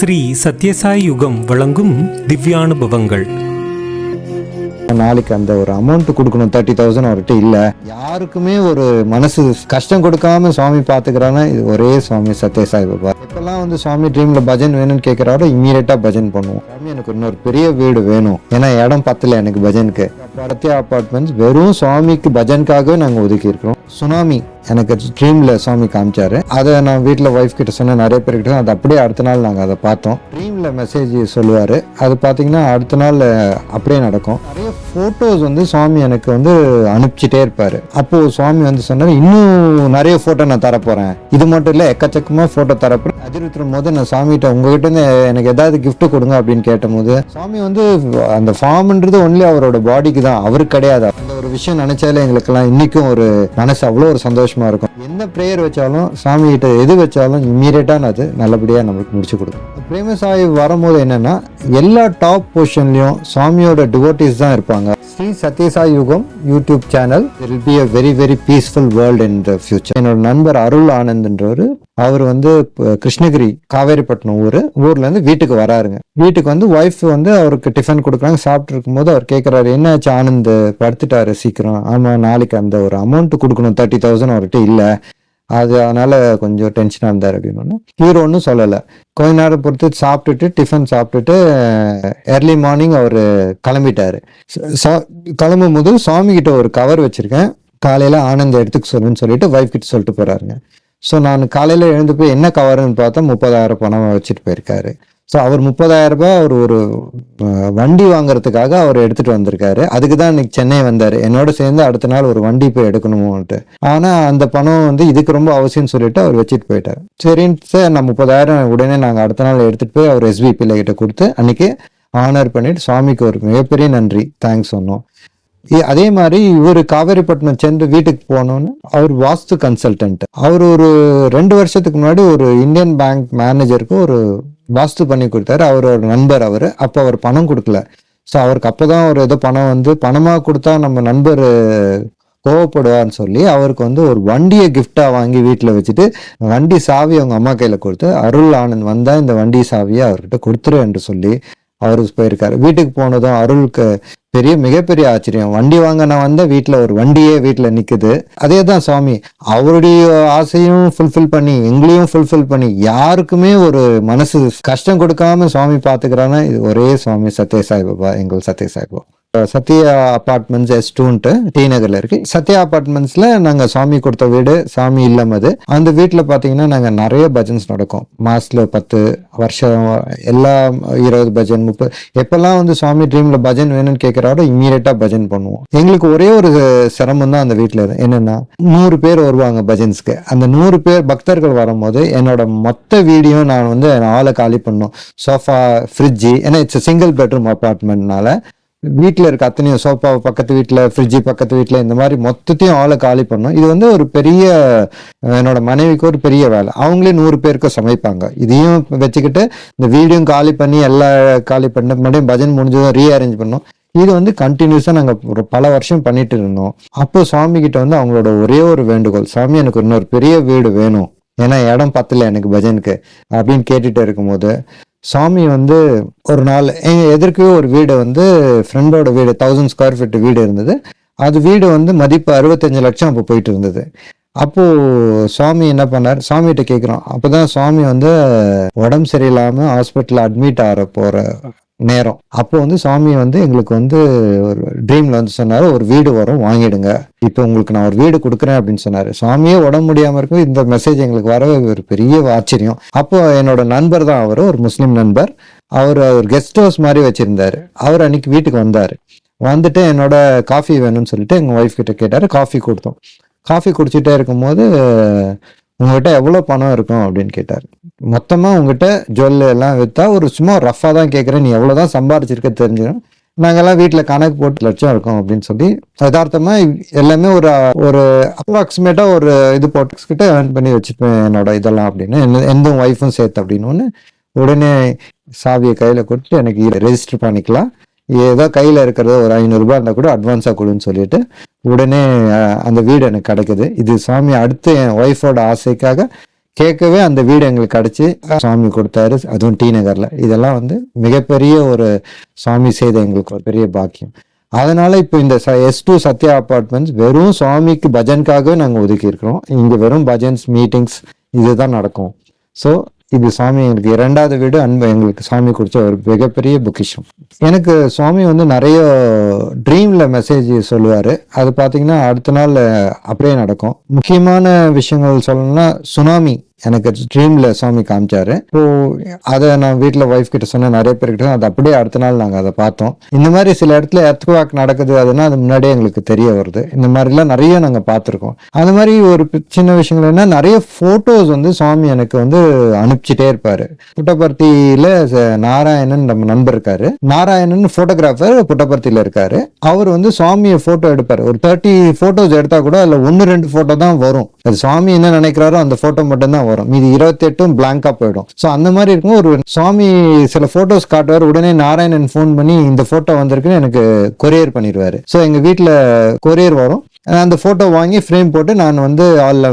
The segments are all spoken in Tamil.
ஸ்ரீ சத்யசாய் யுகம் வழங்கும் திவ்யானுபவங்கள். நாளைக்கு அந்த ஒரு அமௌண்ட் கொடுக்கணும் தேர்ட்டி தௌசண்ட் அவர்கிட்ட இல்லை. யாருக்குமே ஒரு மனசு கஷ்டம் கொடுக்காம சுவாமி பாத்துக்கிறான்னா இது ஒரே சுவாமி சத்யசாய் பாபா இப்பெல்லாம் வந்து சாமி ட்ரீமில் பஜன் வேணும்னு கேட்குறாரு இம்மீடியட்டா பஜன் பண்ணுவோம். சாமி எனக்கு இன்னொரு பெரிய வீடு வேணும். ஏன்னா இடம் பத்தல எனக்கு பஜனுக்கு. சத்யா அப்பார்ட்மெண்ட்ஸ் வெறும் சுவாமிக்கு பஜனுக்காகவே நாங்கள் ஒதுக்கி இருக்கிறோம். சுனாமி எனக்கு ட்ரீமில் சுவாமி காமிச்சாரு. அதை நான் வீட்டில் ஒய்ஃப் கிட்ட சொன்னேன் நிறைய பேர்கிட்ட அது அப்படியே அடுத்த நாள் நாங்கள் அதை பார்த்தோம். ட்ரீமில் மெசேஜ் சொல்லுவார். அது பார்த்தீங்கன்னா அடுத்த நாள் அப்படியே நடக்கும். நிறைய ஃபோட்டோஸ் வந்து சுவாமி எனக்கு வந்து அனுப்பிச்சிட்டே இருப்பார். அப்போது சுவாமி வந்து சொன்னார் இன்னும் நிறைய ஃபோட்டோ நான் தரப்போகிறேன் இது மட்டும் இல்லை எக்கச்சக்கமா ஃபோட்டோ தரப்போ அதிர்வித்தும் போது நான் சாமிகிட்ட உங்ககிட்ட எனக்கு ஏதாவது கிஃப்ட் கொடுங்க அப்படின்னு கேட்டபோது சாமி வந்து அந்த ஃபார்ம்ன்றது ஒன்லி அவரோட பாடிக்கு தான் அவருக்கு கிடையாது. அந்த ஒரு விஷயம் நினைச்சாலே எங்களுக்கெல்லாம் இன்னைக்கும் ஒரு மனசு அவ்வளோ ஒரு சந்தோஷமா இருக்கும். எந்த ப்ரேயர் வச்சாலும் சாமிகிட்ட எது வச்சாலும் இம்மீடியட்டான அது நல்லபடியாக நம்மளுக்கு முடிச்சு கொடுக்கும். பிரேமசாயி வரும்போது என்னன்னா எல்லா டாப் பொசிஷன்லையும் சாமியோட டிவோட்டிஸ் தான் இருப்பாங்க. Shri Sathya Sai Yugam YouTube channel. Will be a very very peaceful world in the future என்னோட நண்பர் அருள் ஆனந்த்ன்றவர் அவர் வந்து கிருஷ்ணகிரி காவேரிப்பட்டினம் ஊர் ஊர்ல இருந்து வீட்டுக்கு வராருங்க. வீட்டுக்கு வந்து ஒய்ஃப் வந்து அவருக்கு டிஃபன் கொடுக்குறாங்க சாப்பிட்டு இருக்கும்போது அவர் கேட்குறாரு என்னாச்சு ஆனந்த்? படுத்துட்டாரு சீக்கிரம். ஆமாம் நாளைக்கு அந்த ஒரு அமௌண்ட் கொடுக்கணும் தேர்ட்டி தௌசண்ட் அவர்கிட்ட இல்லை. அது அதனால கொஞ்சம் டென்ஷனாக இருந்தார் அப்படின்னு. ஹீரோ ஒன்றும் சொல்லலை. கொஞ்ச நேரம் பொறுத்து சாப்பிட்டுட்டு டிஃபன் சாப்பிட்டுட்டு ஏர்லி மார்னிங் அவர் கிளம்பிட்டாரு. சா- கிளம்பும் போது சுவாமி கிட்ட ஒரு கவர் வச்சுருக்கேன். காலையில் ஆனந்த எடுத்துக்க சொல்லுன்னு சொல்லிட்டு ஒய்ஃப் கிட்ட சொல்லிட்டு போகிறாருங்க ஸோ நான் காலையில் எழுந்து போய் என்ன கவர்னு பார்த்தா முப்பதாயிரம் பணம் வச்சுட்டு போயிருக்காரு. ஸோ அவர் முப்பதாயிரம் ரூபாய் அவர் ஒரு வண்டி வாங்குறதுக்காக அவர் எடுத்துட்டு வந்திருக்காரு. அதுக்கு தான் இன்னைக்கு சென்னை வந்தார். என்னோட சேர்ந்து அடுத்த நாள் ஒரு வண்டி போய் எடுக்கணுமோன்ட்டு. ஆனால் அந்த பணம் வந்து இதுக்கு ரொம்ப அவசியம்னு சொல்லிட்டு அவர் வச்சுட்டு போயிட்டார். சரின்ட்டு சார் நான் முப்பதாயிரம் உடனே நாங்கள் அடுத்த நாள் எடுத்துகிட்டு போய் அவர் எஸ்பிபியில் கிட்ட கொடுத்து அன்னைக்கு ஆனர் பண்ணிட்டு சுவாமிக்கு ஒரு மிகப்பெரிய நன்றி. தேங்க்ஸ் சொன்னோம். அதே மாதிரி இவர் காவேரிப்பட்டினம் சென்று வீட்டுக்கு போனோன்னு அவர் வாஸ்து கன்சல்டன்ட் அவர் ஒரு ரெண்டு வருஷத்துக்கு முன்னாடி ஒரு இந்தியன் பேங்க் மேனேஜருக்கு ஒரு வாஸ்து பண்ணி கொடுத்தாரு. அவரோட நண்பர் அவர். அப்போ அவர் பணம் கொடுக்கல. ஸோ அவருக்கு அப்போ தான் ஒரு ஏதோ பணம் வந்து பணமாக கொடுத்தா நம்ம நண்பர் கோவப்படுவார்னு சொல்லி அவருக்கு வந்து ஒரு வண்டியை கிஃப்டாக வாங்கி வீட்டில் வச்சுட்டு வண்டி சாவி அவங்க அம்மா கையில் கொடுத்து அருள் ஆனந்த் வந்தால் இந்த வண்டி சாவியை அவர்கிட்ட கொடுத்துரு என்று சொல்லி அவருக்கு போயிருக்காரு. வீட்டுக்கு போனதும் அருளுக்கு பெரிய மிகப்பெரிய ஆச்சரியம். வண்டி வாங்க நான் வந்த வீட்டில் ஒரு வண்டியே வீட்டில் நிற்குது அதே தான் சுவாமி அவருடைய ஆசையும் ஃபுல்ஃபில் பண்ணி எங்களையும் ஃபுல்ஃபில் பண்ணி யாருக்குமே ஒரு மனசு கஷ்டம் கொடுக்காம சுவாமி பார்த்துக்கிறான்னா இது ஒரே சுவாமி சத்யசாய் பாபா எங்கள் சத்யசாய் பாபா. சத்யா அபார்ட்மெண்ட்ஸ் எஸ் டூன்ட்டு டி நகரில் இருக்கு. சத்யா அப்பார்ட்மெண்ட்ஸில் நாங்கள் சாமி கொடுத்த வீடு சாமி இல்லம் அது. அந்த வீட்டில் பார்த்தீங்கன்னா நாங்கள் நிறைய பஜன்ஸ் நடக்கும். மாசத்துல பத்து வருஷம் எல்லா இருபது பஜன் முப்பது. எப்போல்லாம் வந்து சுவாமி ட்ரீமில் பஜன் வேணும்னு கேட்குறாரோ இம்மீடியட்டாக பஜன் பண்ணுவோம். எங்களுக்கு ஒரே ஒரு சிரமம் தான் அந்த வீட்டில் என்னென்னா நூறு பேர் வருவாங்க பஜன்ஸ்க்கு. அந்த நூறு பேர் பக்தர்கள் வரும்போது என்னோட மொத்த வீடியோ நான் வந்து ஆளை காலி பண்ணோம். சோஃபா ஃப்ரிட்ஜு ஏன்னா இட்ஸ் சிங்கிள் பெட்ரூம் அப்பார்ட்மெண்ட்னால வீட்டில் இருக்க அத்தனையும் சோஃபா பக்கத்து வீட்டில் ஃப்ரிட்ஜு பக்கத்து வீட்டில் இந்த மாதிரி மொத்தத்தையும் ஆளை காலி பண்ணோம். இது வந்து ஒரு பெரிய என்னோட மனைவிக்கு ஒரு பெரிய வேலை. அவங்களே நூறு பேருக்கு சமைப்பாங்க. இதையும் வச்சுக்கிட்டு இந்த வீடியும் காலி பண்ணி எல்லா காலி பண்ண மறுபடியும் பஜன் முடிஞ்சதும் ரீஅரேஞ்ச் பண்ணோம். இது வந்து கண்டினியூஸாக நாங்கள் ஒரு பல வருஷம் பண்ணிட்டு இருந்தோம். அப்போ சுவாமி கிட்ட வந்து அவங்களோட ஒரே ஒரு வேண்டுகோள் சாமி எனக்கு இன்னொரு பெரிய வீடு வேணும். ஏன்னா இடம் பத்தல எனக்கு பஜனுக்கு அப்படின்னு கேட்டுட்டு இருக்கும்போது சாமி வந்து ஒரு நாள் எங்கள் எதிர்க்கவே ஒரு வீடு வந்து ஃப்ரெண்டோட வீடு தௌசண்ட் ஸ்கொயர் ஃபீட் வீடு இருந்தது. அது வீடு வந்து மதிப்பு அறுபத்தஞ்சு லட்சம் அப்போ போயிட்டு இருந்தது. அப்போது சுவாமி என்ன பண்ணார்? சுவாமிகிட்ட கேட்குறோம் அப்போ தான் சுவாமி வந்து உடம்பு சரியில்லாமல் ஹாஸ்பிட்டலில் அட்மிட் ஆகிற போகிற நேரம். அப்போ வந்து சுவாமி வந்து எங்களுக்கு வந்து ஒரு ட்ரீம்ல வந்து சொன்னாரு ஒரு வீடு வரும் வாங்கிடுங்க. இப்போ உங்களுக்கு நான் ஒரு வீடு கொடுக்குறேன் அப்படின்னு சொன்னாரு. சுவாமியே உடம்பு முடியாம இருக்கும் இந்த மெசேஜ் எங்களுக்கு வரவே ஒரு பெரிய ஆச்சரியம். அப்போ என்னோட நண்பர் தான் அவர் ஒரு முஸ்லீம் நண்பர். அவர் ஒரு கெஸ்ட் ஹவுஸ் மாதிரி வச்சிருந்தாரு. அவர் அன்னைக்கு வீட்டுக்கு வந்தாரு. வந்துட்டு என்னோட காஃபி வேணும்னு சொல்லிட்டு எங்க ஒய்ஃப் கிட்ட கேட்டாரு. காஃபி கொடுத்தோம். காஃபி குடிச்சிட்டே இருக்கும்போது உங்ககிட்ட எவ்வளோ பணம் இருக்கும் அப்படின்னு கேட்டார். மொத்தமாக உங்ககிட்ட ஜுவல் எல்லாம் விற்றா ஒரு சும்மா ரஃபாக தான் கேட்குறேன் நீ எவ்வளோ தான் சம்பாரிச்சிருக்க தெரிஞ்சிடும். நாங்கெல்லாம் வீட்டில் கணக்கு போட்டு லட்சம் இருக்கோம் அப்படின்னு சொல்லி யதார்த்தமாக எல்லாமே ஒரு ஒரு அப்ராக்சிமேட்டாக ஒரு இது போட்டு கிட்ட ஏர்ன் பண்ணி வச்சுப்பேன் என்னோட இதெல்லாம் அப்படின்னு. என்ன- எந்த ஒய்ஃபும் சேர்த்து அப்படின்னு ஒன்று உடனே சாவியை கையில் கொடுத்து எனக்கு ரெஜிஸ்டர் பண்ணிக்கலாம். ஏதோ கையில் இருக்கிறத ஒரு ஐநூறுரூபா இருந்தால் கூட அட்வான்ஸாக கொடுன்னு சொல்லிட்டு உடனே அந்த வீடு எனக்கு கிடைக்குது. இது சாமி அடுத்து என் ஒய்ஃபோட ஆசைக்காக கேட்கவே அந்த வீடு எங்களுக்கு கிடச்சி சுவாமி கொடுத்தாரு. அதுவும் டி நகரில். இதெல்லாம் வந்து மிகப்பெரிய ஒரு சுவாமி செய்த எங்களுக்கு ஒரு பெரிய பாக்கியம். அதனால இப்போ இந்த எஸ் டூ சத்யா அப்பார்ட்மெண்ட்ஸ் வெறும் சுவாமிக்கு பஜனுக்காகவே நாங்கள் ஒதுக்கி இருக்கிறோம் வெறும் பஜன்ஸ் மீட்டிங்ஸ் இதுதான் நடக்கும். ஸோ இது சுவாமி எங்களுக்கு இரண்டாவது வீடு அன்பு எங்களுக்கு சுவாமி கொடுத்த ஒரு மிகப்பெரிய பொக்கிஷம். எனக்கு சுவாமி வந்து நிறைய ட்ரீமில் மெசேஜ் சொல்லுவார். அது பார்த்தீங்கன்னா அடுத்த நாள் அப்படியே நடக்கும். முக்கியமான விஷயங்கள் சொல்லணும்னா சுனாமி. எனக்கு ட்ரீம்ல சுவாமி காமிச்சாரு. இப்போ அதை நான் வீட்டில் ஒய்ஃப் கிட்ட சொன்னேன். நிறைய பேர்கிட்ட அது அப்படியே அடுத்த நாள் நாங்கள் அதை பார்த்தோம். இந்த மாதிரி சில இடத்துல எர்த்வாக் நடக்குது. அதுனா அது முன்னாடியே எங்களுக்கு தெரிய வருது. இந்த மாதிரிலாம் நிறைய நாங்கள் பார்த்துருக்கோம். அந்த மாதிரி ஒரு சின்ன விஷயங்கள் என்ன நிறைய ஃபோட்டோஸ் வந்து சுவாமி எனக்கு வந்து அனுப்பிச்சிட்டே இருப்பாரு. புட்டபர்த்தியில் நாராயணன் நம்ம நண்பர் இருக்காரு. நாராயணன் ஃபோட்டோகிராஃபர் புட்டபர்த்தியில் இருக்காரு. அவர் வந்து சுவாமியை ஃபோட்டோ எடுப்பார். ஒரு தேர்ட்டி ஃபோட்டோஸ் எடுத்தா கூட அதில் ஒன்று ரெண்டு ஃபோட்டோ தான் வரும். அது சுவாமி என்ன நினைக்கிறாரோ அந்த ஃபோட்டோ மட்டும் தான் வரும். மீதி இருபத்தி எட்டும் பிளாங்கா போயிடும். ஸோ அந்த மாதிரி இருக்கும். ஒரு சுவாமி சில போட்டோஸ் காட்டுவார். உடனே நாராயணன் ஃபோன் பண்ணி இந்த போட்டோ வந்திருக்குன்னு எனக்கு கொரியர் பண்ணிடுவாரு. ஸோ எங்க வீட்டில் கொரியர் வரும். அந்த ஃபோட்டோ வாங்கி ஃப்ரேம் போட்டு நான் வந்து ஆளில்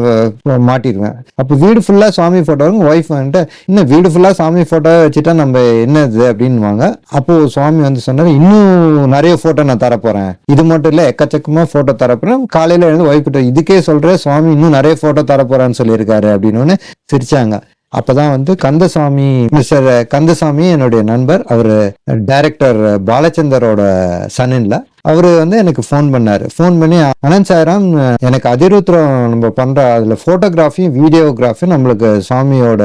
மாட்டிடுவேன் அப்போ வீடு ஃபுல்லாக சாமி ஃபோட்டோ இருக்கும் ஒய்ஃப் வந்துட்டு இன்னும் வீடு ஃபுல்லாக சாமி ஃபோட்டோ வச்சுட்டா நம்ம என்னது? அப்படின்வாங்க அப்போது சுவாமி வந்து சொன்னார் இன்னும் நிறைய ஃபோட்டோ நான் தரப்போகிறேன் இது மட்டும் இல்லை எக்கச்சக்கமாக ஃபோட்டோ தரப்போகிறேன் காலையில் எழுந்து ஒய்ஃப் கிட்ட இதுக்கே சொல்கிறேன் சுவாமி இன்னும் நிறைய ஃபோட்டோ தரப்போறான்னு சொல்லியிருக்காரு. அப்படின்னு சிரிச்சாங்க. அப்போதான் வந்து கந்தசாமி மிஸ்டர் கந்தசாமி என்னுடைய நண்பர். அவர் டைரக்டர் பாலச்சந்தரோட சன்னின்ல அவரு வந்து எனக்கு ஃபோன் பண்ணார். ஃபோன் பண்ணி அனந்த் சாய்ராம் எனக்கு அதிருத்திரம் நம்ம பண்ற அதில் ஃபோட்டோகிராஃபியும் வீடியோகிராஃபியும் நம்மளுக்கு சுவாமியோட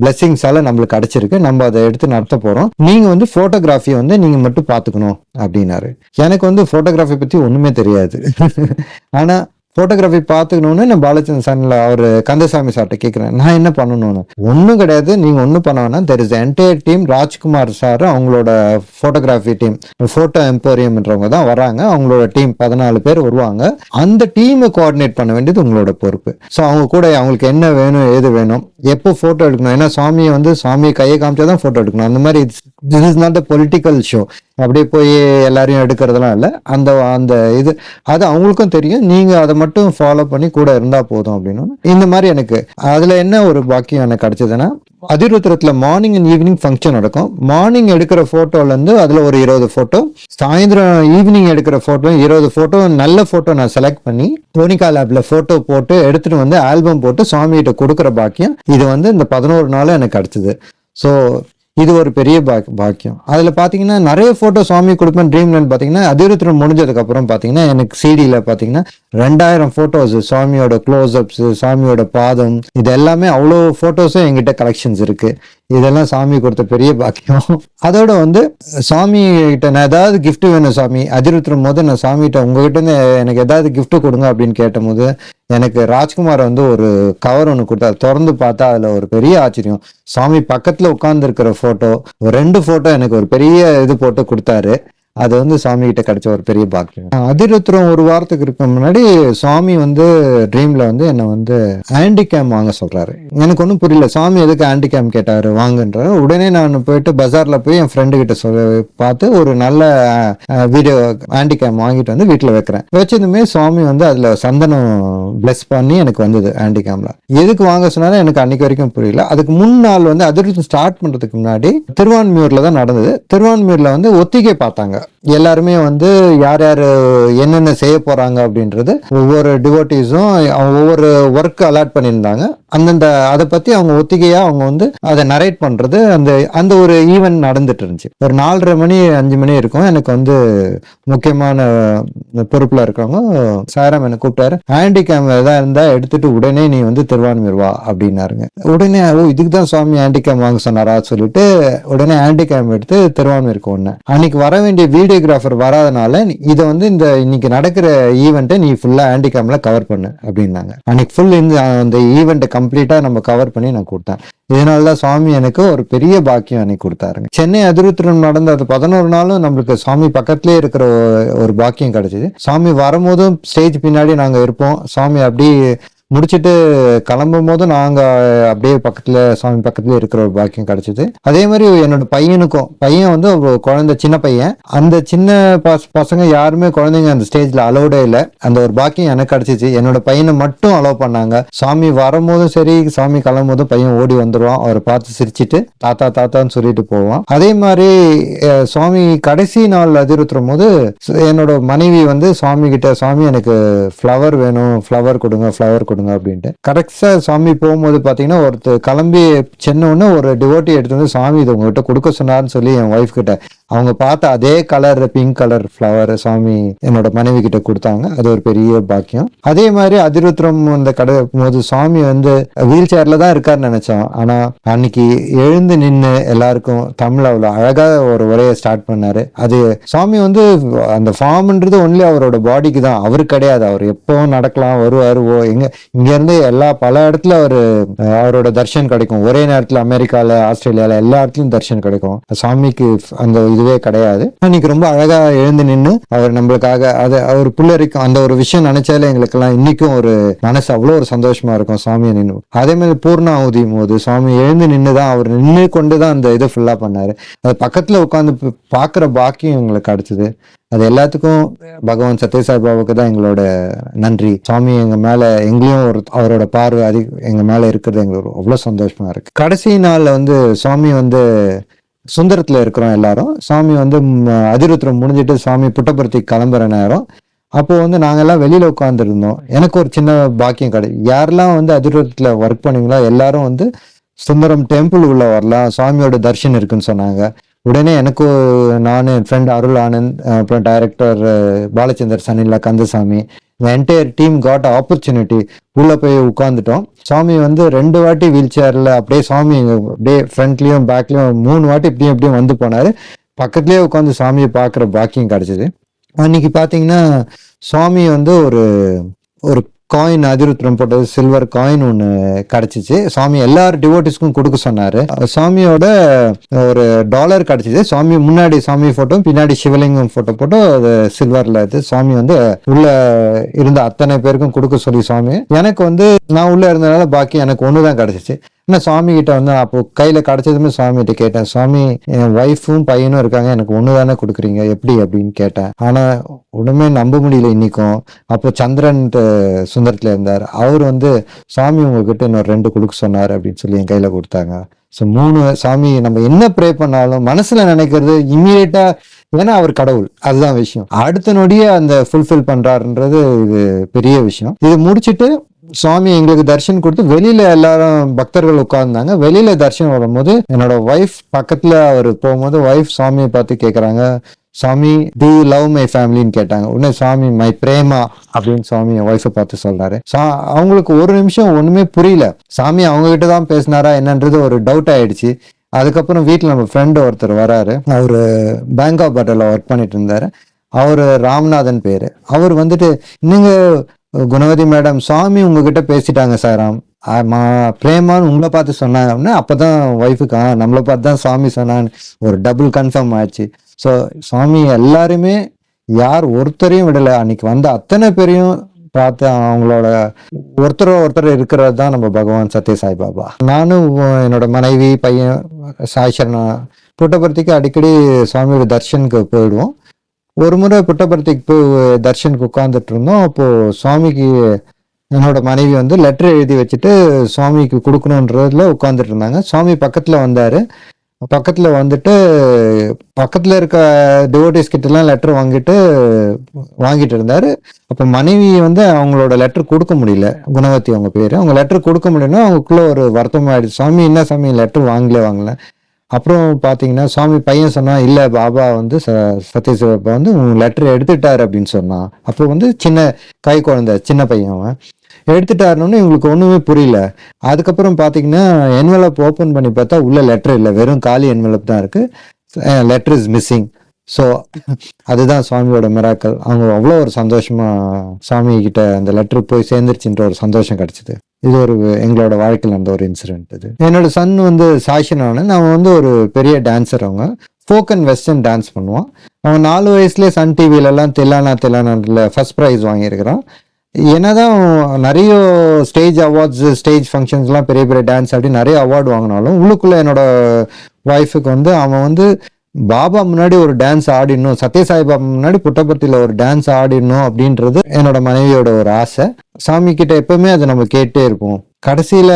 பிளெஸிங்ஸால நம்மளுக்கு கிடைச்சிருக்கு. நம்ம அதை எடுத்து நடத்த போறோம். நீங்க வந்து ஃபோட்டோகிராஃபியை வந்து நீங்க மட்டும் பார்த்துக்கணும் அப்படின்னாரு. எனக்கு வந்து ஃபோட்டோகிராஃபி பத்தி ஒண்ணுமே தெரியாது. ஆனா ஃபோட்டோகிராஃபி பார்த்துக்கணும்னு நான் பாலச்சந்திரன் சனில் அவர் கந்தசாமி சார்கிட்ட கேட்குறேன் நான் என்ன பண்ணணும்னு? ஒன்றும் கிடையாது. நீங்கள் ஒன்றும் பண்ண வேணாம். There is entire team Rajkumar sir அவங்களோட ஃபோட்டோகிராஃபி டீம் ஃபோட்டோ எம்போரியம்ன்றவங்க தான் வராங்க. அவங்களோட டீம் பதினாலு பேர் வருவாங்க. அந்த டீமை கோஆர்டினேட் பண்ண வேண்டியது உங்களோட பொறுப்பு. ஸோ அவங்க கூட அவங்களுக்கு என்ன வேணும் ஏது வேணும் எப்போ ஃபோட்டோ எடுக்கணும்? ஏன்னா சாமியை வந்து சாமியை கையை காமிச்சா தான் ஃபோட்டோ எடுக்கணும். அந்த மாதிரி this is not the political show அப்படியே போய் எல்லாரையும் எடுக்கிறதெல்லாம் இல்லை. அந்த அந்த இது அது அவங்களுக்கும் தெரியும். நீங்கள் அதை மட்டும் ஃபாலோ பண்ணி கூட இருந்தால் போதும் அப்படின்னு இந்த மாதிரி எனக்கு அதில் என்ன ஒரு பாக்கியம் எனக்கு கிடச்சிதுன்னா அதிருத்திரத்தில் மார்னிங் அண்ட் ஈவினிங் ஃபங்க்ஷன் நடக்கும். மார்னிங் எடுக்கிற ஃபோட்டோலேருந்து அதில் ஒரு இருபது ஃபோட்டோ சாயந்தரம் ஈவினிங் எடுக்கிற ஃபோட்டோ இருபது ஃபோட்டோ நல்ல ஃபோட்டோ நான் செலக்ட் பண்ணி டோனிகா லேப்ல ஃபோட்டோ போட்டு எடுத்துகிட்டு வந்து ஆல்பம் போட்டு சுவாமிகிட்ட கொடுக்குற பாக்கியம் இது வந்து இந்த பதினோரு நாள் எனக்கு கிடச்சிது. ஸோ இது ஒரு பெரிய பாக் பாக்கியம். அதில் பார்த்தீங்கன்னா நிறைய ஃபோட்டோ சுவாமி கொடுப்பேன் ட்ரீம்லேண்ட் பார்த்தீங்கன்னா அதிருத்திரம் முடிஞ்சதுக்கப்புறம் பார்த்தீங்கன்னா எனக்கு சிடியில் பார்த்தீங்கன்னா ரெண்டாயிரம் ஃபோட்டோஸ் சுவாமியோட க்ளோஸ்அப்ஸ் சாமியோட பாதம் இது எல்லாமே அவ்வளோ ஃபோட்டோஸும் எங்கிட்ட கலெக்ஷன்ஸ் இருக்குது இதெல்லாம் சாமி கொடுத்த பெரிய பாக்கியம். அதோட வந்து சாமி கிட்ட நான் ஏதாவது கிஃப்ட் வேணும் சாமி அதிருத்திரம் போது நான் சாமிகிட்ட உங்ககிட்ட இருந்து எனக்கு ஏதாவது கிஃப்ட் கொடுங்க அப்படின்னு கேட்டபோது எனக்கு ராஜ்குமார் வந்து ஒரு கவர் ஒன்று கொடுத்தாரு திறந்து பார்த்தா அதில் ஒரு பெரிய ஆச்சரியம். சாமி பக்கத்தில் உட்காந்துருக்கிற ஃபோட்டோ ரெண்டு ஃபோட்டோ எனக்கு ஒரு பெரிய இது போட்டு கொடுத்தாரு. அது வந்து சாமி கிட்ட கிடைச்ச ஒரு பெரிய பாக்கியம். அதிருத்திரம் ஒரு வாரத்துக்கு இருக்க முன்னாடி சுவாமி வந்து ட்ரீம்ல வந்து என்னை வந்து ஹேண்டிகேம் வாங்க சொல்றாரு. எனக்கு ஒன்றும் புரியல சாமி எதுக்கு ஹேண்டிகேம் கேட்டாரு வாங்குன்றாரு. உடனே நான் போயிட்டு பஜார்ல போய் என் ஃப்ரெண்டு கிட்ட சொல்ல பார்த்து ஒரு நல்ல வீடியோ ஹேண்டிகேம் வாங்கிட்டு வந்து வீட்டில் வைக்கிறேன். வச்சதுமே சுவாமி வந்து அதுல சந்தனம் பிளஸ் பண்ணி எனக்கு வந்தது ஹேண்டிகேம்ல எதுக்கு வாங்க சொன்னாலும் எனக்கு அன்னைக்கு வரைக்கும் புரியல. அதுக்கு முன்னாள் வந்து அதிருத்தம் ஸ்டார்ட் பண்றதுக்கு முன்னாடி திருவான்மியூர்ல தான் நடந்தது. திருவான்மியூர்ல வந்து ஒத்திகை பார்த்தாங்க. எல்லாருமே வந்து யார் யார் என்னென்ன செய்ய போறாங்க அப்படின்றது ஒவ்வொரு டிவோட்டிஸும் ஒவ்வொரு ஒர்க் அலாட் பண்ணியிருந்தாங்க. அந்தந்த அதை பத்தி அவங்க ஒத்திகையா அவங்க வந்து அதை நரேட் பண்றது அந்த அந்த ஒரு ஈவெண்ட் நடந்துட்டு இருந்துச்சு. ஒரு நாலரை மணி அஞ்சு மணி இருக்கும். எனக்கு வந்து முக்கியமான பொறுப்புல இருக்கிறவங்க சாரம் என்ன கூப்பிட்டாரு. ஹேண்டி கேம் ஏதாவது இருந்தா எடுத்துட்டு உடனே நீ வந்து திருவான்மீர் வா அப்படின்னாருங்க. உடனே ஓ இதுக்கு தான் சுவாமி ஹேண்டி கேம் வாங்க சொன்னாரா? சொல்லிட்டு உடனே ஹேண்டி கேம் எடுத்து திருவான்மீருக்கு ஒண்ணு அன்னைக்கு வர வேண்டிய வீடியோகிராஃபர் வராதனால இதை வந்து இந்த இன்னைக்கு நடக்கிற ஈவெண்ட்டை நீ ஃபுல்லா ஹேண்டி கவர் பண்ணு அப்படின்னாங்க. அன்னைக்கு ஃபுல் இந்த அந்த ஈவெண்ட்டை கம்ப்ளீட்டா நம்ம கவர் பண்ணி நான் கொடுத்தேன். இதனால தான் சுவாமி எனக்கு ஒரு பெரிய பாக்கியம் அன்னைக்கு கொடுத்தாருங்க. சென்னை அதிருத்திரம் நடந்த அது பதினோரு நாளும் நம்மளுக்கு சுவாமி பக்கத்திலே இருக்கிற ஒரு- பாக்கியம் கிடைச்சிது. சுவாமி வரும்போதும் ஸ்டேஜ் பின்னாடி நாங்க இருப்போம். சுவாமி அப்படியே முடிச்சுட்டு கிளம்பும் போது நாங்கள் அப்படியே பக்கத்தில் சாமி பக்கத்துல இருக்கிற ஒரு பாக்கியம் கிடச்சிது. அதே மாதிரி என்னோட பையனுக்கும் பையன் வந்து ஒரு குழந்தை சின்ன பையன். அந்த சின்ன பச- பசங்க யாருமே குழந்தைங்க அந்த ஸ்டேஜில் அலோடே இல்லை. அந்த ஒரு பாக்கியம் எனக்கு கிடைச்சிச்சு. என்னோட பையனை மட்டும் அலோவ் பண்ணாங்க. சாமி வரும்போதும் சரி சாமி கிளம்பும்போதும் பையன் ஓடி வந்துருவான். அவரை பார்த்து சிரிச்சிட்டு தாத்தா தாத்தான்னு சொல்லிட்டு போவான். அதே மாதிரி சுவாமி கடைசி நாள் அதிருத்துறும் போது என்னோட மனைவி வந்து சுவாமி கிட்ட சுவாமி எனக்கு ஃப்ளவர் வேணும். ஃப்ளவர் கொடுங்க ஃப்ளவர் கொடுங்க. அப்படின்ட்டு. கரெக்டாக சுவாமி போகும்போது பாத்தீங்கன்னா ஒருத்தர் கிளம்பி சென்ன ஒரு டிவோட்டி எடுத்து வந்து சாமி இது உங்ககிட்ட கொடுக்க சொன்னார்னு சொல்லி என் ஒய்ஃப் கிட்ட அவங்க பார்த்த அதே colour pink colour flower Swami என்னோட மனைவி கிட்ட கொடுத்தாங்க. அது ஒரு பெரிய பாக்கியம். அதே மாதிரி அதிருத்ரம் அந்த கடை போது சுவாமி வந்து வீல் சேர்ல தான் இருக்காருன்னு நினைச்சோம் ஆனா அன்னைக்கு எழுந்து நின்று எல்லாருக்கும் தமிழ் அவ்வளோ அழகா ஒரு உரையை ஸ்டார்ட் பண்ணாரு. அது சுவாமி வந்து அந்த ஃபார்ம்ன்றது ஒன்லி அவரோட பாடிக்கு தான். அவரு கிடையாது. அவர் எப்பவும் நடக்கலாம் வருவார் ஓ எங்க இங்க இருந்து எல்லா பல இடத்துல அவரு அவரோட தர்ஷன் கிடைக்கும். ஒரே நேரத்துல அமெரிக்கால ஆஸ்திரேலியால எல்லா இடத்துலயும் தர்ஷன் கிடைக்கும். சாமிக்கு அந்த இதுவே கிடையாது. அன்னைக்கு ரொம்ப அழகா எழுந்து நின்று அவர் நம்மளுக்காக அது அவர் புள்ளரிக்கும் அந்த ஒரு விஷயம் நினைச்சாலே எங்களுக்கெல்லாம் இன்னைக்கும் ஒரு மனசு அவ்வளோ ஒரு சந்தோஷமா இருக்கும் சாமியை நின்று. அதே மாதிரி பூர்ணாவதி போது சுவாமி எழுந்து நின்று தான் அவர் நின்று கொண்டு தான் அந்த இதை ஃபுல்லா பண்ணாரு. அது பக்கத்துல உட்காந்து பாக்குற பாக்கியம் எங்களுக்கு கிடைச்சது. அது எல்லாத்துக்கும் பகவான் சத்யசாய் பாபாவுக்கு தான் எங்களோட நன்றி. சுவாமி எங்க மேல எங்கேயும் ஒரு அவரோட பார்வை அதிக எங்க மேல இருக்கிறது எங்களுக்கு அவ்வளவு சந்தோஷமா இருக்கு. கடைசி நாள்ல வந்து சுவாமி வந்து சுந்தரத்தில் இருக்கிறோம் எல்லாரும். சாமி வந்து அதிருத்திரம் முடிஞ்சிட்டு சாமி புட்டபுரத்தி கிளம்புற நேரம். அப்போ வந்து நாங்கெல்லாம் வெளியில் உட்காந்துருந்தோம் எனக்கு ஒரு சின்ன பாக்கியம் கிடை யாரெல்லாம் வந்து அதிருத்தத்துல ஒர்க் பண்ணீங்களோ எல்லாரும் வந்து சுந்தரம் டெம்பிள் உள்ள வரலாம் சுவாமியோட தர்ஷன் இருக்குன்னு சொன்னாங்க. உடனே எனக்கு நான் என் ஃப்ரெண்ட் அருள் ஆனந்த் அப்புறம் director Balachander Sanila Kandasamy entire team got opportunity உள்ளே போய் உட்காந்துட்டோம் சாமி வந்து ரெண்டு வாட்டி வீல் சேரில் அப்படியே சாமி அப்படியே ஃப்ரண்ட்லேயும் பேக்லேயும் மூணு வாட்டி இப்படியும் இப்படியும் வந்து போனார். பக்கத்துலேயே உட்காந்து சாமியை பார்க்குற பாக்கியம் கிடச்சிது. அன்னைக்கு பார்த்தீங்கன்னா சுவாமி வந்து ஒரு ஒரு காயின் அதிருத்திரம் போட்டது சில்வர் காயின் ஒன்று கிடைச்சிச்சு. சாமி எல்லார் டிவோட்டிஸ்க்கும் கொடுக்க சொன்னாரு. சாமியோட ஒரு டாலர் கிடைச்சிது. சாமி முன்னாடி சாமி ஃபோட்டோ பின்னாடி சிவலிங்கம் ஃபோட்டோ போட்டோ அது சில்வர்ல இது. சாமி வந்து உள்ள இருந்த அத்தனை பேருக்கும் கொடுக்க சொல்லி சாமி. எனக்கு வந்து நான் உள்ள இருந்தனால பாக்கி எனக்கு ஒன்று தான் கிடைச்சிச்சு. நான் சுவாமி கிட்ட வந்து அப்போ கையில கிடைச்சதுமே சுவாமி கிட்ட கேட்டேன் சுவாமி என் ஒய்ஃபும் பையனும் இருக்காங்க எனக்கு ஒன்று தானே கொடுக்குறீங்க எப்படி? அப்படின்னு கேட்டேன். ஆனா உடனே நம்ப முடியல இன்னைக்கும். அப்போ சந்திரன் சுந்தரத்துல இருந்தார். அவர் வந்து சாமி உங்ககிட்ட இன்னொரு ரெண்டு கொடுக்க சொன்னார் அப்படின்னு சொல்லி என் கையில கொடுத்தாங்க. ஸோ மூணு சாமி நம்ம என்ன ப்ரே பண்ணாலும் மனசுல நினைக்கிறது இம்மீடியட்டா ஏன்னா அவர் கடவுள். அதுதான் விஷயம். அடுத்த நொடியே அந்த ஃபுல்ஃபில் பண்றாருன்றது இது பெரிய விஷயம். இது முடிச்சுட்டு சுவாமி எங்களுக்கு தர்ஷன் கொடுத்து வெளியில எல்லாரும் பக்தர்கள் உட்கார்ந்தாங்க. வெளியில தர்ஷன் வரும்போது என்னோட ஒய்ஃப் பக்கத்துல அவர் போகும்போது ஒய்ஃப் சுவாமியை பார்த்து கேட்குறாங்க சாமி டூ லவ் மை ஃபேமிலின்னு கேட்டாங்க. உடனே சாமி மை பிரேமா அப்படின்னு சாமி என் ஒய்ஃபை பார்த்து சொல்றாரு. சா- அவங்களுக்கு ஒரு நிமிஷம் ஒண்ணுமே புரியல. சாமி அவங்க கிட்ட தான் பேசினாரா என்னன்றது ஒரு டவுட் ஆயிடுச்சு. அதுக்கப்புறம் வீட்டில் நம்ம ஃப்ரெண்டு ஒருத்தர் வராரு. அவரு பேங்க் ஆஃப் பட்டர்ல ஒர்க் பண்ணிட்டு இருந்தாரு. அவர் ராமநாதன் பேரு. அவர் வந்துட்டு நீங்க குணவதி மேடம் சாமி உங்ககிட்ட பேசிட்டாங்க சாராம். பிரேமான்னு உங்களை பார்த்து சொன்னாங்க அப்படின்னா அப்பதான் ஒய்ஃபுக்கு நம்மளை பார்த்து தான் சாமி சொன்னான்னு ஒரு டபுள் கன்ஃபார்ம் ஆச்சு. ஸோ சாமி எல்லாருமே யார் ஒருத்தரையும் விடலை. அன்னைக்கு வந்த அத்தனை பேரையும் பார்த்து அவங்களோட ஒருத்தர் ஒருத்தர் இருக்கிறது தான் நம்ம பகவான் சத்ய சாய் பாபா. நானும் என்னோட மனைவி பையன் சாய் சரணா புட்டபர்த்திக்கு அடிக்கடி சுவாமியோட தர்ஷனுக்கு போயிடுவோம். ஒரு முறை புட்டபர்த்திக்கு போய் தர்ஷனுக்கு உட்காந்துட்டு இருந்தோம் அப்போது சுவாமிக்கு என்னோட மனைவி வந்து லெட்டர் எழுதி வச்சுட்டு சுவாமிக்கு கொடுக்கணுன்றதுல உட்காந்துட்டு இருந்தாங்க சுவாமி பக்கத்தில் வந்தார். பக்கத்தில் வந்துட்டு பக்கத்தில் இருக்க டிவோட்டிஸ் கிட்டலாம் லெட்டர் வாங்கிட்டு வாங்கிட்டு இருந்தார். அப்போ மனைவி வந்து அவங்களோட லெட்டர் கொடுக்க முடியல. குணவதி அவங்க பேர். அவங்க லெட்டர் கொடுக்க முடியலன்னா அவங்களுக்குள்ள ஒரு வருத்தமாக ஆகிடுச்சு சாமி என்ன சாமி லெட்டர் வாங்கல வாங்கல. அப்புறம் பார்த்தீங்கன்னா சாமி பையன் சொன்னால் இல்லை பாபா வந்து ச- சத்யசிவப்பா வந்து உன் லெட்டர் எடுத்துட்டார் அப்படின்னு சொன்னான் அப்போ வந்து சின்ன கை குழந்தை சின்ன பையன் அவன். எடுத்துட்டாருன்னு இவங்களுக்கு ஒன்றுமே புரியல. அதுக்கப்புறம் பார்த்தீங்கன்னா என்வெலப் ஓப்பன் பண்ணி பார்த்தா உள்ள லெட்டர் இல்லை. வெறும் காலி என்வெலப் தான் இருக்குது லெட்டர் இஸ் மிஸ்ஸிங் ஸோ அதுதான் சுவாமியோட மிராக்கள் அவங்க அவ்வளோ ஒரு சந்தோஷமாக சுவாமி கிட்ட அந்த லெட்டர் போய் சேர்ந்துருச்சுன்ற ஒரு சந்தோஷம் கிடச்சிது. இது ஒரு எங்களோட வாழ்க்கையில் நடந்த ஒரு இன்சிடென்ட் இது. என்னோட சன் வந்து சாஷனானன் நான் வந்து ஒரு பெரிய டான்சர் அவங்க. ஃபோக் அண்ட் வெஸ்டர்ன் டான்ஸ் பண்ணுவான். அவன் நாலு வயசுலேயே சன் டிவிலெல்லாம் தெலானா தில்லானால ஃபர்ஸ்ட் ப்ரைஸ் வாங்கியிருக்கிறான். என்னதான் நிறைய ஸ்டேஜ் அவார்ட்ஸ் ஸ்டேஜ் ஃபங்க்ஷன்ஸ்லாம் பெரிய பெரிய டான்ஸ் அப்படி நிறைய அவார்டு வாங்கினாலும் உள்ளுக்குள்ளே என்னோட ஒய்ஃபுக்கு வந்து அவன் வந்து பாபா முன்னாடி ஒரு டான்ஸ் ஆடிடணும் சத்யசாய் பாபா முன்னாடி புட்டபர்த்தியில் ஒரு டான்ஸ் ஆடிடணும் அப்படின்றது என்னோட மனைவியோட ஒரு ஆசை. சாமி கிட்ட எப்பவுமே அதை நம்ம கேட்டே இருப்போம். கடைசியில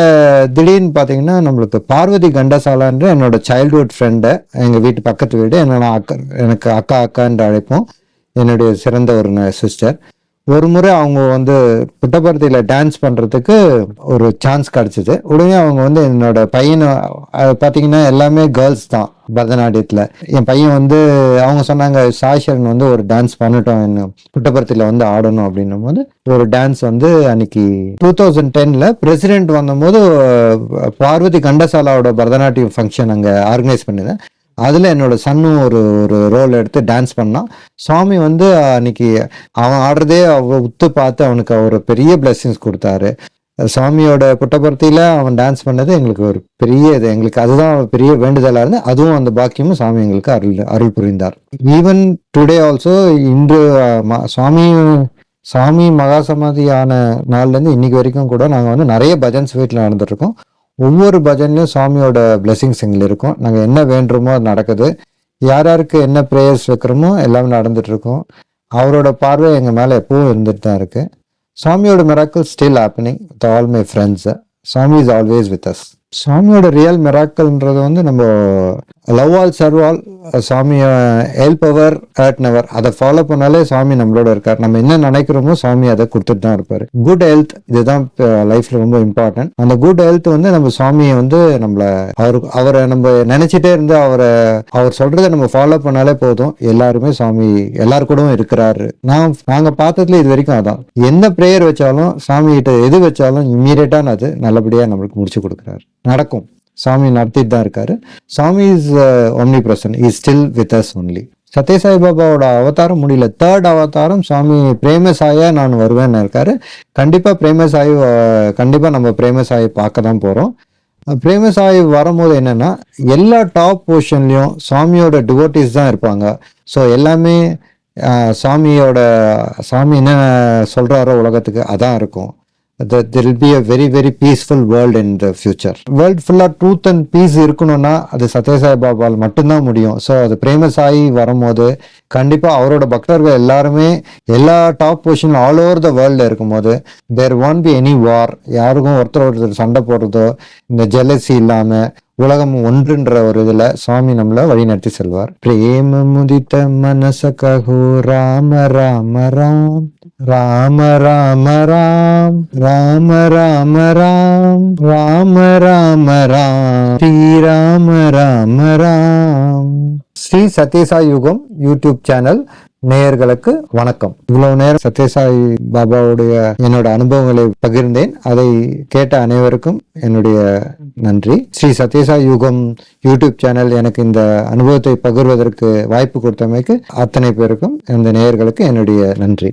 திடீர்னு பாத்தீங்கன்னா நம்மளுக்கு பார்வதி கண்டசாலான்ற என்னோட சைல்ட்ஹுட் ஃப்ரெண்டு எங்க வீட்டு பக்கத்து வீடு என்னோட அக்கா எனக்கு அக்கா அக்கான்ற அழைப்போம். என்னுடைய சிறந்த ஒரு சிஸ்டர் ஒரு முறை அவங்க வந்து புட்டபர்த்தியில் டான்ஸ் பண்ணுறதுக்கு ஒரு சான்ஸ் கிடச்சிது. உடனே அவங்க வந்து என்னோட பையனை பார்த்தீங்கன்னா எல்லாமே கேர்ள்ஸ் தான் பரதநாட்டியத்தில். என் பையன் வந்து அவங்க சொன்னாங்க சாஷரன் வந்து ஒரு டான்ஸ் பண்ணட்டும் என்ன புட்டபர்த்தியில் வந்து ஆடணும் அப்படின்னும் போது ஒரு டான்ஸ் வந்து அன்னைக்கு டூ தௌசண்ட் டெனில் பிரசிடென்ட் வந்தபோது பார்வதி கண்டசாலாவோட பரதநாட்டியம் ஃபங்க்ஷன் அங்கே ஆர்கனைஸ் பண்ணியிருந்தேன். அதில் என்னோட சன்னும் ஒரு ஒரு ரோல் எடுத்து டான்ஸ் பண்ணான் சுவாமி வந்து அன்னைக்கு அவன் ஆடுறதே அவ உத்து பார்த்து அவனுக்கு ஒரு பெரிய பிளெஸ்ஸிங்ஸ் கொடுத்தாரு. சுவாமியோட புட்டபர்த்தியில் அவன் டான்ஸ் பண்ணது எங்களுக்கு ஒரு பெரிய இது. எங்களுக்கு அதுதான் பெரிய வேண்டுதலாக இருந்து அதுவும் அந்த பாக்கியமும் சுவாமி எங்களுக்கு அருள் அருள் புரிந்தார். ஈவன் டுடே ஆல்சோ இன்று ம- சுவாமி சுவாமி மகாசமாதியான நாள்லருந்து இன்னைக்கு வரைக்கும் கூட நாங்கள் வந்து நிறைய பஜன்ஸ் வீட்டில் நடந்துட்டுருக்கோம் ஒவ்வொரு பஜன்லையும் சுவாமியோட பிளெஸிங்ஸ் எங்களுக்கு இருக்கும். நாங்கள் என்ன வேண்டுமோ அது நடக்குது. யார் யாருக்கு என்ன ப்ரேயர்ஸ் வைக்கிறோமோ எல்லாமே நடந்துட்டு இருக்கோம். அவரோட பார்வை எங்கள் மேலே எப்பவும் இருந்துட்டு தான் இருக்கு. சுவாமியோட miracle still happening with all my friends Swami is always with us சுவாமியோட ரியல் மிராக்கல்ன்றது வந்து நம்ம love all serve all Swami help ever hurt never அதை ஃபாலோ பண்ணாலே சாமி நம்மளோட இருக்கார். நம்ம என்ன நினைக்கிறோமோ சாமி அதை கொடுத்துட்டு தான் இருப்பார். குட் ஹெல்த் இதுதான் லைஃப்ல ரொம்ப இம்பார்ட்டன்ட் அந்த குட் ஹெல்த் வந்து நம்ம சாமியை வந்து நம்மள அவரு அவரை நம்ம நினைச்சிட்டே இருந்து அவரை அவர் சொல்றதை நம்ம ஃபாலோ பண்ணாலே போதும். எல்லாருமே சாமி எல்லாரு கூடவும் இருக்கிறாரு. நான் நாங்க பார்த்ததுல இது வரைக்கும் அதான். என்ன ப்ரேயர் வச்சாலும் சாமி கிட்ட எது வச்சாலும் இம்மீடியட்டான அது நல்லபடியா நம்மளுக்கு முடிச்சு கொடுக்குறாரு. நடக்கும். சாமி நடத்திட்டு தான் இருக்காரு. Swami is omnipresent is still with us only Sathya Sai பாபாவோட அவதாரம் முடியல. தேர்ட் அவதாரம் சுவாமி பிரேமசாயா நான் வருவேன்னு இருக்காரு. கண்டிப்பாக பிரேமசாய் uh, கண்டிப்பாக நம்ம பிரேமசாயை பார்க்க தான் போகிறோம் பிரேமசாய் வரும்போது என்னென்னா எல்லா டாப் போர்ஷன்லேயும் சுவாமியோட டிவோட்டிஸ் தான் இருப்பாங்க. ஸோ எல்லாமே சாமியோட சாமி என்ன சொல்கிறாரோ உலகத்துக்கு அதான் இருக்கும். That there will be a very very peaceful world in the future. World ஃபுல்லாக ட்ரூத் அண்ட் பீஸ் இருக்கணும்னா அது சத்யசாய் பாபால் மட்டும்தான் முடியும். ஸோ அது பிரேமசாயி வரும்போது கண்டிப்பாக அவரோட பக்தர்கள் எல்லாருமே எல்லா top position all over the world இருக்கும்போது there won't be any war யாருக்கும் ஒருத்தர் ஒருத்தர் சண்டை போடுறதோ இந்த ஜெலசி இல்லாமல் உலகம் ஒன்றுன்ற ஒரு இதுல சுவாமி நம்மள வழிநடத்தி செல்வார். பிரேம முதித்த மனச கஹோ ராம ராம ராம் ராம ராம ராம் ராம ராம ராம் ராம ராம ராம் ஸ்ரீ ராம ராம ராம். ஸ்ரீ சத்யசாய் யுகம் யூடியூப் சேனல் நேயர்களுக்கு வணக்கம். இவ்வளவு நேரம் சத்யசாய் பாபாவுடைய என்னோட அனுபவங்களை பகிர்ந்தேன். அதை கேட்ட அனைவருக்கும் என்னுடைய நன்றி. ஸ்ரீ சத்யசாய் யுகம் யூடியூப் சேனல் எனக்கு இந்த அனுபவத்தை பகிர்வதற்கு வாய்ப்பு கொடுத்தமைக்கு அத்தனை பேருக்கும் இந்த நேயர்களுக்கு என்னுடைய நன்றி.